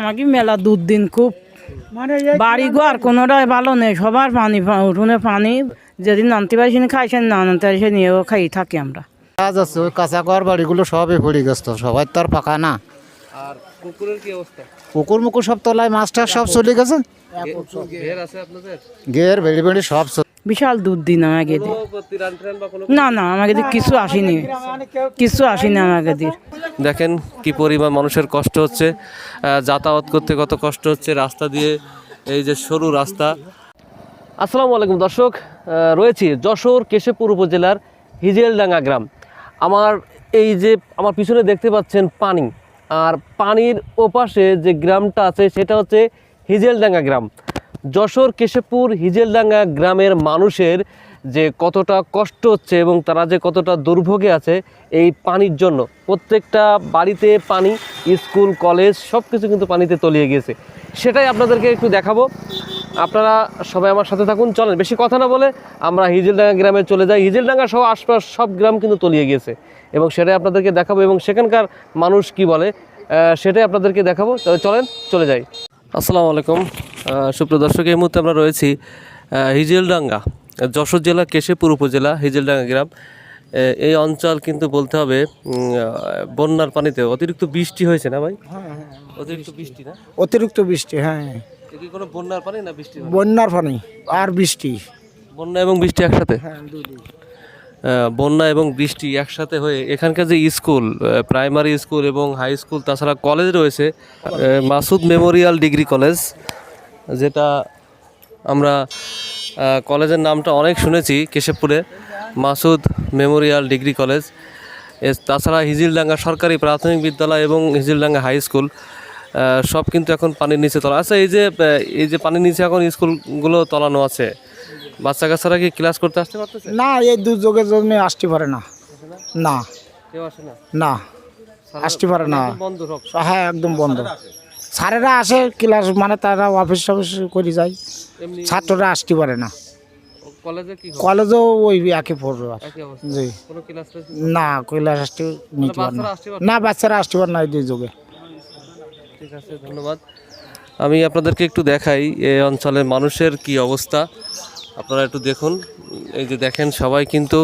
আমাকে মেলা দুদিন খুব মানে বাড়ি ঘর কোনোটাই ভালো নেই সবার পানি উঠোনে পানি। যেদিন নামতে পারি সেদিন খাইছেন না নামতে পারি সে নিয়েও খাই থাকি আমরা। কাজ আছে ওই কাঁচা ঘর বাড়িগুলো সবই পড়ে গেছে সবাই তো আর পাকা না। আর পুকুরের কি অবস্থা? পুকুর মুকুর সব তলায় মাছটা সব চলে গেছে? ঘের আছে আপনাদের? গের বেড়ি বেড়ি সব বিশাল আমাকে টিরান বা কোনো না না, আমাকে কিছু আসেনি। কিছু আসেনি আমাকে দেখেন কি পরিমাণ মানুষের কষ্ট হচ্ছে। যাতায়াত করতে কত কষ্ট হচ্ছে রাস্তা দিয়ে, এই যে সরু রাস্তা। আসসালামু আলাইকুম দর্শক রয়েছি যশোর কেশবপুর উপজেলার হিজেলডাঙ্গা গ্রাম। আমার এই যে, আমার পিছনে দেখতে পাচ্ছেন পানি। আর পানির ওপাশে যে গ্রামটা আছে, সেটা হচ্ছে হিজেলডাঙ্গা গ্রাম। যশোর, কেশবপুর, হিজেলডাঙ্গা গ্রামের মানুষের যে কতটা কষ্ট হচ্ছে এবং তারা যে কতটা দুর্ভোগে আছে এই পানির জন্য। প্রত্যেকটা বাড়িতে পানি, স্কুল, কলেজ সব কিছু কিন্তু পানিতে তলিয়ে গিয়েছে। সেটাই আপনাদেরকে একটু দেখাবো। আপনারা সবাই আমার সাথে থাকুন। চলেন, বেশি কথা না বলে আমরা হিজেলডাঙ্গা গ্রামে চলে যাই। হিজেলডাঙ্গা সহ আশপাশ সব গ্রাম কিন্তু তলিয়ে গিয়েছে এবং সেটাই আপনাদেরকে দেখাবো এবং সেখানকার মানুষ কি বলে সেটাই আপনাদেরকে দেখাবো। চলেন, চলে যাই। আসসালামু আলাইকুম। সুপ্রিয় দর্শক এই মুহূর্তে আমরা রয়েছি হিজেলডাঙ্গা যশোর জেলা কেশেপুর উপজেলা হিজেলডাঙ্গা গ্রাম। এই অঞ্চল কিন্তু বলতে হবে বন্যার পানিতে অতিরিক্ত বৃষ্টি হয়েছে না ভাই? অতিরিক্ত বৃষ্টি না? অতিরিক্ত বৃষ্টি হ্যাঁ। কোনো বন্যার পানি না বৃষ্টি বন্যার পানি আর বৃষ্টি। বন্যা এবং বৃষ্টি একসাথে? হ্যাঁ বন্যা এবং বৃষ্টি একসাথে হয়ে এখানকার যে স্কুল প্রাইমারি স্কুল এবং হাই স্কুল তাছাড়া কলেজ রয়েছে মাসুদ মেমোরিয়াল ডিগ্রি কলেজ যেটা আমরা কলেজের নামটা অনেক শুনেছি কেশবপুরে মাসুদ মেমোরিয়াল ডিগ্রি কলেজ। এ- তাছাড়া হিজিলডাঙ্গা সরকারি প্রাথমিক বিদ্যালয় এবং হিজিলডাঙ্গা হাই স্কুল সব কিন্তু এখন পানির নিচে তোলা আচ্ছা এই যে এই যে পানির নিচে এখন স্কুলগুলো তলানো আছে বাচ্চা কাচ্চারা কি ক্লাস করতে আসতে পারতেছে? না এই দুর্যোগের জন্য আসতে পারে না। না। কেউ আসে না? না। আসতে পারে না। বন্ধ হ্যাঁ একদম বন্ধ। স্যারেরা আসে ক্লাস মানে তারা অফিস টফিস করে যায়। ছাত্ররা আসতে পারে না? কলেজেও ওই একই পড়বে জি। না ক্লাস আসতে নিতে পারে না। বাচ্চারা আসতে পারে না? বাচ্চারা আসতে পারে না এই ঠিক আছে ধন্যবাদ। আমি আপনাদেরকে একটু দেখাই এই অঞ্চলের মানুষের কি অবস্থা। আপনারা একটু দেখুন। এই যে দেখেন সবাই কিন্তু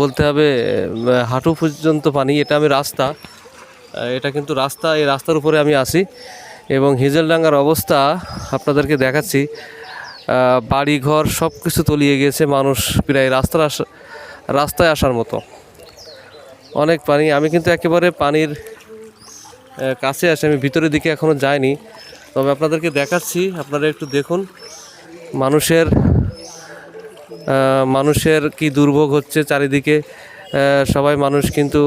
বলতে হবে হাঁটু পর্যন্ত পানি এটা আমি রাস্তা। এটা কিন্তু রাস্তা, এই রাস্তার উপরে আমি আসি এবং হিজেলডাঙ্গার অবস্থা আপনাদেরকে দেখাচ্ছি। বাড়িঘর সব কিছু তলিয়ে গিয়েছে মানুষ প্রায় রাস্তার রাস্তায় আসার মতো। অনেক পানি, আমি কিন্তু একেবারে পানির কাছে আসে আমি ভিতরের দিকে এখনও যাইনি। তবে আপনাদেরকে দেখাচ্ছি, আপনারা একটু দেখুন, মানুষের মানুষের কি দুর্ভোগ হচ্ছে চারিদিকে। সবাই মানুষ কিন্তু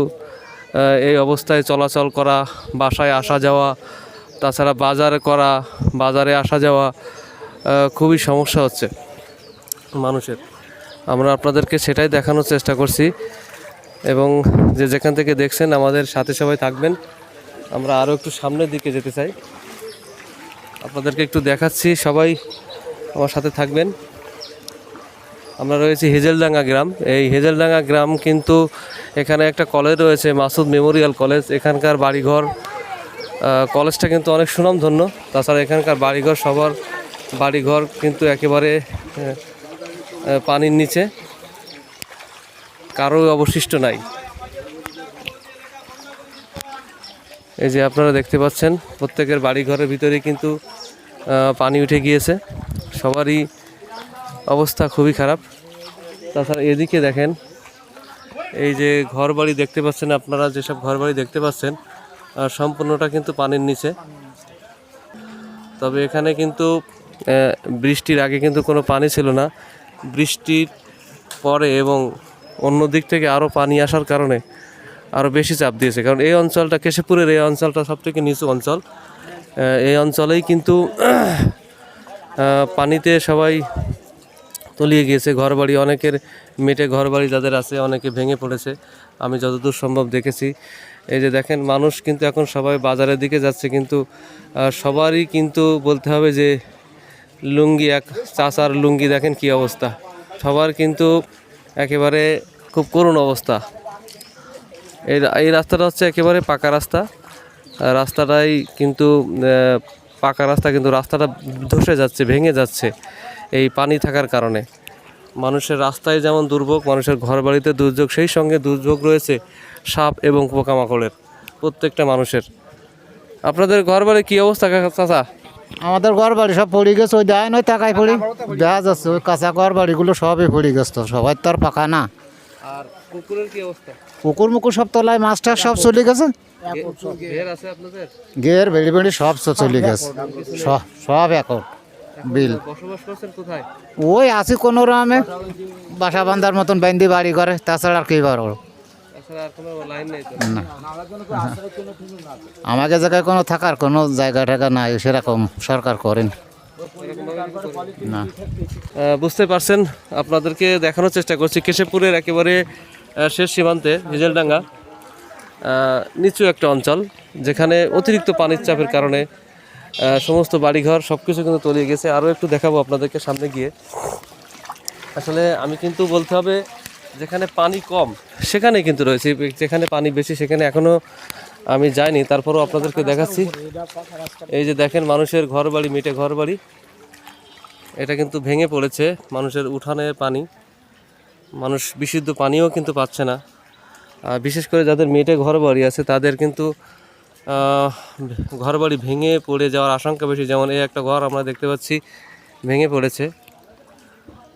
এই অবস্থায় চলাচল করা, বাসায় আসা যাওয়া, তাছাড়া বাজার করা, বাজারে আসা যাওয়া খুবই সমস্যা হচ্ছে মানুষের। আমরা আপনাদেরকে সেটাই দেখানোর চেষ্টা করছি এবং যে যেখান থেকে দেখছেন আমাদের সাথে সবাই থাকবেন। আমরা আরও একটু সামনের দিকে যেতে চাই। আপনাদেরকে একটু দেখাচ্ছি, সবাই আমার সাথে থাকবেন। আমরা রয়েছি হেজেলডাঙ্গা গ্রাম। এই হেজেলডাঙ্গা গ্রাম কিন্তু এখানে একটা কলেজ রয়েছে, মাসুদ মেমোরিয়াল কলেজ এখানকার বাড়িঘর কলেজটা কিন্তু অনেক সুনামধন্য। তাছাড়া এখানকার বাড়িঘর, সবার বাড়িঘর কিন্তু একেবারে পানির নিচে। কারও অবশিষ্ট নাই। এই যে আপনারা দেখতে পাচ্ছেন, প্রত্যেকের বাড়িঘরের ভিতরে কিন্তু পানি উঠে গিয়েছে। সবারই অবস্থা খুবই খারাপ। তাছাড়া এদিকে দেখেন, এই যে ঘর বাড়ি দেখতে পাচ্ছেন আপনারা, যেসব ঘর বাড়ি দেখতে পাচ্ছেন সম্পূর্ণটা কিন্তু পানির নিচে। তবে এখানে কিন্তু বৃষ্টির আগে কিন্তু কোনো পানি ছিল না। বৃষ্টির পরে এবং অন্য দিক থেকে আরও পানি আসার কারণে আরও বেশি চাপ দিয়েছে। কারণ এই অঞ্চলটা, কেশবপুরের এই অঞ্চলটা সব থেকে নিচু অঞ্চল। এই অঞ্চলেই কিন্তু পানিতে সবাই তলিয়ে গিয়েছে। ঘরবাড়ি অনেকের মেটে ঘরবাড়ি যাদের আছে, অনেকে ভেঙে পড়েছে। আমি যতদূর সম্ভব দেখেছি। এই যে দেখেন, মানুষ কিন্তু এখন সবাই বাজারের দিকে যাচ্ছে, কিন্তু সবারই কিন্তু বলতে হবে যে, লুঙ্গি, এক চাচার লুঙ্গি দেখেন কি অবস্থা। সবার কিন্তু একেবারে খুব করুণ অবস্থা। এই এই রাস্তাটা হচ্ছে একেবারে পাকা রাস্তা। রাস্তাটাই কিন্তু পাকা রাস্তা, কিন্তু রাস্তাটা ধসে যাচ্ছে, ভেঙে যাচ্ছে। এই পানি থাকার কারণে। মানুষের রাস্তায় যেমন দুর্ভোগ মানুষের ঘর বাড়িতে দুর্যোগ সেই সঙ্গে দুর্যোগ রয়েছে সাপ এবং পোকামাকড়ের প্রত্যেকটা মানুষের। আপনাদের ঘরবাড়ি কী অবস্থা চাচা? আমাদের ঘর বাড়ি সব পড়ে গেছে ওই দেয় নয় টাকায় পড়ি। দেখা যাচ্ছে ওই কাঁচা ঘর বাড়িগুলো সবই পড়ে গেছে তো সবাই তো আর পাকা না। আর কুকুরের কি অবস্থা? পুকুর মুকুর সব তলায় মাছটা সব চলে গেছে। ঘের আছে আপনাদের? বেড়ি বেড়ি সব চলে গেছে। সব- সব এখন বিল। ওই আছি কোনো রামে বাসা বান্ধার মতন বাইন্দি বাড়ি করে তাছাড়া আর কি না। আমাকে জায়গায় কোনো থাকার কোনো জায়গা টাকা নাই সেরকম সরকার করেন। না। বুঝতে পারছেন আপনাদেরকে দেখানোর চেষ্টা করছি। কেশবপুরের একেবারে শেষ সীমান্তে হিজেলডাঙ্গা নিচু একটা অঞ্চল যেখানে অতিরিক্ত পানির চাপের কারণে সমস্ত বাড়িঘর সব কিছু কিন্তু তলিয়ে গেছে। আরও একটু দেখাবো আপনাদেরকে সামনে গিয়ে। আসলে আমি কিন্তু বলতে হবে, যেখানে পানি কম, সেখানে কিন্তু রয়েছে। যেখানে পানি বেশি, সেখানে এখনও আমি যাইনি। তারপরও আপনাদেরকে দেখাচ্ছি। এই যে দেখেন, মানুষের ঘর বাড়ি মিটে ঘর বাড়ি এটা কিন্তু ভেঙে পড়েছে মানুষের উঠানে পানি। মানুষ বিশুদ্ধ পানিও কিন্তু পাচ্ছে না। বিশেষ করে যাদের মেটে ঘর বাড়ি আছে, তাদের কিন্তু ঘর বাড়ি ভেঙে পড়ে যাওয়ার আশঙ্কা বেশি। যেমন এই একটা ঘর আমরা দেখতে পাচ্ছি, ভেঙে পড়েছে।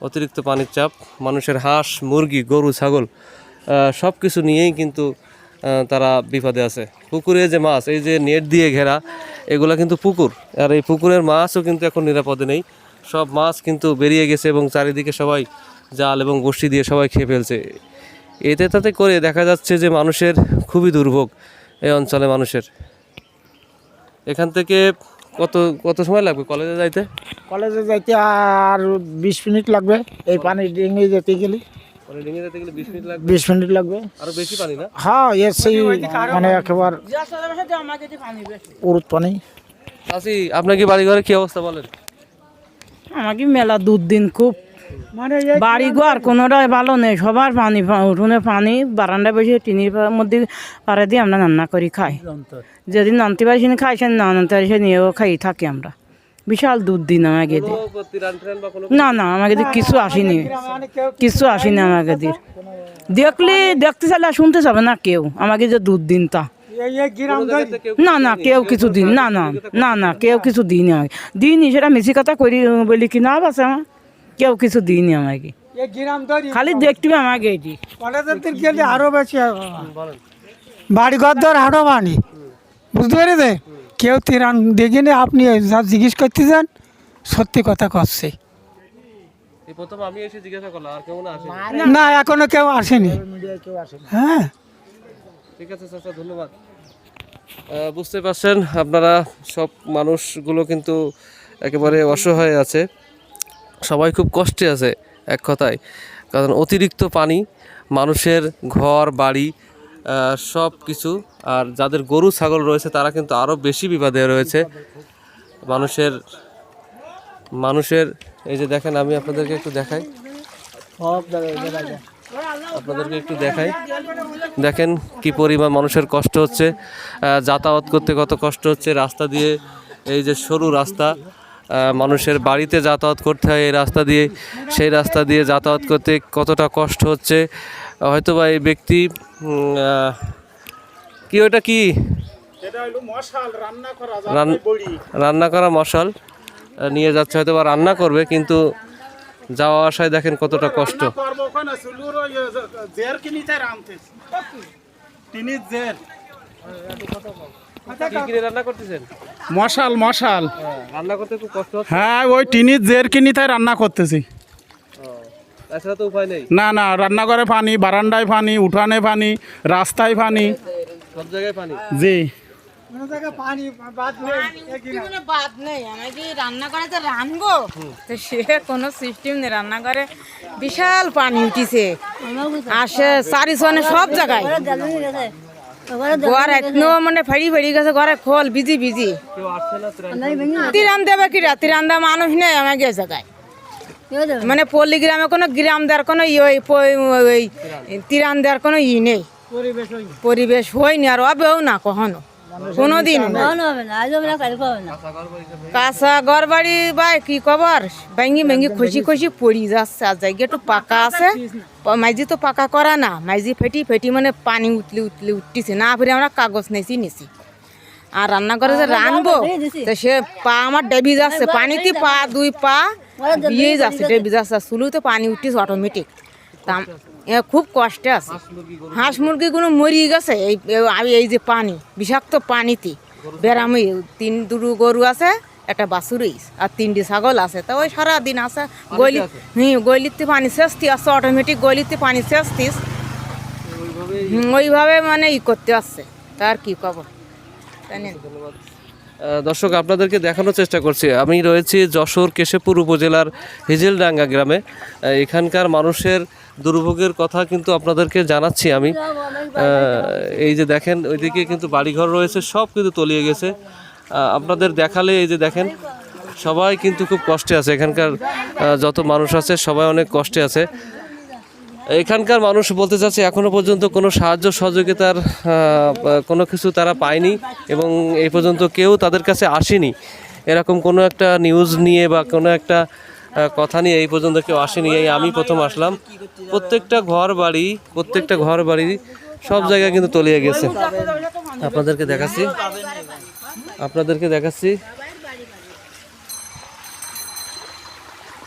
অতিরিক্ত পানির চাপ, মানুষের হাঁস, মুরগি, গরু, ছাগল সব কিছু নিয়েই কিন্তু তারা বিপদে আছে। পুকুরে যে মাছ, এই যে নেট দিয়ে ঘেরা, এগুলো কিন্তু পুকুর। আর এই পুকুরের মাছও কিন্তু এখন নিরাপদে নেই। সব মাছ কিন্তু বেরিয়ে গেছে এবং চারিদিকে সবাই জাল এবং বড়শি দিয়ে সবাই খেয়ে ফেলছে। এতে তাতে করে দেখা যাচ্ছে যে মানুষের খুবই দুর্ভোগ। এই অঞ্চলে মানুষের। এখান থেকে কত কত সময় লাগবে কলেজে যাইতে? কলেজে যাইতে আর বিশ মিনিট লাগবে। এই পানি ডিঙে যেতে গেলে। বিশ মিনিট লাগবে? আরও বেশি পানি না? হ্যাঁ এর সেই মানে একেবারে উরুত পানি। চাষি আপনার কি বাড়ি ঘরে কি অবস্থা বলেন? আমাকে মেলা দুদিন খুব বাড়ি ঘর কোনোটাই ভালো নেই সবার পানি উঠোনে পানি বারান্দা বসে টিনির মধ্যে পারে দিয়ে আমরা রান্না করি খাই। যেদিন নানতে পারি সেদিন খাইছেন না নানতে পারি সে নিয়েও খাই থাকি আমরা। বিশাল দুদিন আমাকে দিয়ে। না না আমাকে দিয়ে কিছু আসেনি। কিছু আসেনি আমাকে দিয়ে। দেখলে দেখতে চাইলে আর শুনতে যাবে না কেউ। আমাকে যে দুধ দিন তা না না কেউ কিছু দিন না না না না কেউ কিছু দিইনি আমাকে। দিইনি সেটা মিশি কথা করি বলি কি না বাসে আমার? কেউ কিছু দিইনি আমাকে। খালি দেখতে আমাকে এটি। কলেজের গেলে আরও বেশি হবে বাড়ি ঘর দর আরও বানি বুঝতে পেরেছে? কেউ তিরান দেখিনি আপনি যা জিজ্ঞেস করতে যান সত্যি কথা করছে এই প্রথম আমি এসে জিজ্ঞাসা করলাম আর কেউ না আসে এখনও কেউ আসেনি। হ্যাঁ। ঠিক আছে চাচা ধন্যবাদ। বুঝতে পারছেন আপনারা সব মানুষগুলো কিন্তু একেবারে অসহায় আছে। সবাই খুব কষ্টে আছে এক কথায়। কারণ অতিরিক্ত পানি, মানুষের ঘর, বাড়ি সব কিছু আর যাদের গরু, ছাগল রয়েছে, তারা কিন্তু আরও বেশি বিপদে রয়েছে। মানুষের মানুষের, এই যে দেখেন, আমি আপনাদেরকে একটু দেখাই। আপনাদেরকে একটু দেখাই। দেখেন কি পরিমাণ মানুষের কষ্ট হচ্ছে। যাতায়াত করতে কত কষ্ট হচ্ছে। রাস্তা দিয়ে, এই যে সরু রাস্তা মানুষের বাড়িতে যাতায়াত করতে হয় এই রাস্তা দিয়ে। সেই রাস্তা দিয়ে যাতায়াত করতে কতটা কষ্ট হচ্ছে? হয়তো বা এই ব্যক্তি কি ওটা কি? রান- রান্না করা মশাল নিয়ে যাচ্ছে হয়তো বা রান্না করবে কিন্তু যাওয়া আসায় দেখেন কতটা কষ্ট। কি রান্না করতেছেন? মশাল মশাল। রান্না করতে খুব কষ্ট হচ্ছে। হ্যাঁ ওই টিনির জের কিনি তাই রান্না করতেছি। তাছাড়া তো উপায় নেই। না না রান্নাঘরে পানি বারান্দায় পানি উঠানে পানি রাস্তায় পানি। সব জায়গায় পানি? জি। কোনো বাদ নেই আমি কি রান্না করে রানবো তো সে কোনো সিস্টেম নেই। রান্না করে বিশাল পানি উঠিছে। আসে চারিশনে সব জায়গায়। মানে ফাড়ি ফাড়ি গেছে ঘরে খোল বিজি বিজি। তিরান দেবে কিরা? তিরান দেওয়া মানুষ নেই মানে পল্লী গ্রামে কোনো গ্রাম দেওয়ার কোনো ই ওই প- তিরান দেওয়ার কোনো ই নেই। পরিবেশ হয়নি আর অবেও না কখনো। কোনোদিন কাঁচা ঘর বাড়ি বা কি কবার ভেঙ্গি ভেঙ্গি খুশি খুশি পড়ি যাচ্ছে আর জায়গা একটু পাকা আছে। প- মাইজি তো পাকা করা না। মাইজি ফেটি ফেটি মানে পানি উতলি উতলি উঠতেছে। না ফিরে আমরা কাগজ নেছি নিছি। আর রান্না করে যে রানবো তো সে পা আমার ডেবি যাচ্ছে। পানিতে পা দুই পা দিয়ে যাচ্ছে ডেবি যাচ্ছে। আর চুলুতে পানি উঠতেছে অটোমেটিক তা আম- এ খুব কষ্টে আছে। হাঁস মুরগিগুলো মরিয়ে গেছে এই এই- আমি এই যে পানি বিষাক্ত পানিতে। বেড়ামি তিন দুটো গরু আছে একটা বাছুরি আর তিনটি ছাগল আছে। তা ওই সারাদিন আছে গলি হুম গলিতে পানি সেচতি আছে অটোমেটিক গলিতে পানি সেচতিস। হুম, ওইভাবে মানে ই করতে আসছে তার কি খবর? তাই দর্শক, আপনাদেরকে দেখানোর চেষ্টা করছি। আমি রয়েছি যশোর কেশবপুর উপজেলার হিজেলডাঙ্গা গ্রামে। এখানকার মানুষের দুর্ভোগের কথা কিন্তু আপনাদেরকে জানাচ্ছি আমি। এই যে দেখেন, ওইদিকে কিন্তু বাড়িঘর রয়েছে, সব কিন্তু তলিয়ে গেছে। আপনাদের দেখালে এই যে দেখেন, সবাই কিন্তু খুব কষ্টে আছে। এখানকার যত মানুষ আছে, সবাই অনেক কষ্টে আছে। এখানকার মানুষ বলতে চাচ্ছে এখনও পর্যন্ত কোনো সাহায্য সহযোগিতার কোনো কিছু তারা পায়নি এবং এই পর্যন্ত কেউ তাদের কাছে আসেনি। এরকম কোনো একটা নিউজ নিয়ে বা কোনো একটা কথা নিয়ে এই পর্যন্ত কেউ আসেনি। এই আমি প্রথম আসলাম। প্রত্যেকটা ঘর বাড়ি প্রত্যেকটা ঘর বাড়ি সব জায়গায় কিন্তু তলিয়ে গেছে। আপনাদেরকে দেখাচ্ছি। আপনাদেরকে দেখাচ্ছি।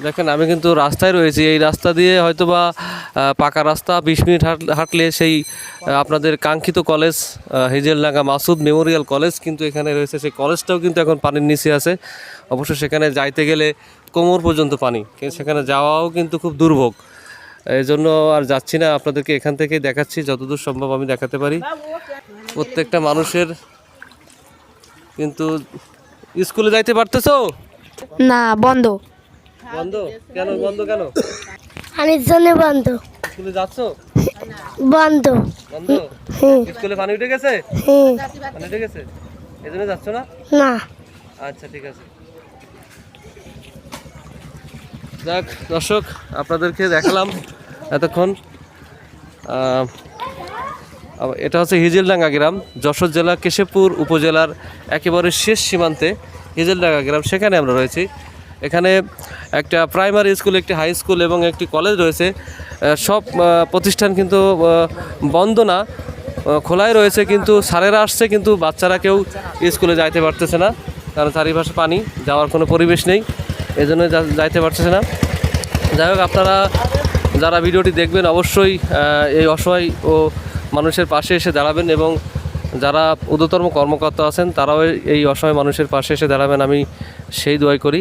দেখেন, আমি কিন্তু রাস্তায় রয়েছি। এই রাস্তা দিয়ে হয়তো বা পাকা রাস্তা বিশ মিনিট হাঁট- হাঁটলে সেই আপনাদের কাঙ্ক্ষিত college Hijeldanga Masud memorial college কিন্তু এখানে রয়েছে। সেই কলেজটাও কিন্তু এখন পানির নিচে আছে। অবশ্য সেখানে যাইতে গেলে কোমর পর্যন্ত পানি কিন্তু সেখানে যাওয়াও কিন্তু খুব দুর্ভোগ। এই জন্য আর যাচ্ছি না আপনাদেরকে এখান থেকেই দেখাচ্ছি যতদূর সম্ভব আমি দেখাতে পারি। প্রত্যেকটা মানুষের কিন্তু স্কুলে যাইতে পারতেছো? না বন্ধ। বন্ধ? কেন বন্ধ কেন? পানির জন্য বন্ধ। স্কুলে যাচ্ছো? বন্ধ। বন্ধ? স্কুলে পানি উঠে গেছে? পানি উঠে গেছে? এই জন্য যাচ্ছ না? না। আচ্ছা ঠিক আছে। যাক দর্শক আপনাদেরকে দেখালাম এতক্ষণ। এটা হচ্ছে হিজেলডাঙ্গা গ্রাম যশোর জেলা কেশবপুর উপজেলার একেবারে শেষ সীমান্তে হিজেলডাঙ্গা গ্রাম। সেখানে আমরা রয়েছি। এখানে একটা প্রাইমারি স্কুল, একটি হাই স্কুল এবং একটি কলেজ রয়েছে। সব প্রতিষ্ঠান কিন্তু বন্ধ না খোলাই রয়েছে কিন্তু স্যারেরা আসছে কিন্তু বাচ্চারা কেউ স্কুলে যাইতে পারতেছে না, কারণ চারিপাশে পানি, যাওয়ার কোনো পরিবেশ নেই এই জন্য যাইতে পারতেছে না। যাই হোক, আপনারা যারা ভিডিওটি দেখবেন অবশ্যই এই অসহায় ও মানুষের পাশে এসে দাঁড়াবেন এবং যারা ঊর্ধ্বতম কর্মকর্তা আছেন তারাও এই অসহায় মানুষের পাশে এসে দাঁড়াবেন, আমি সেই দোয়াই করি।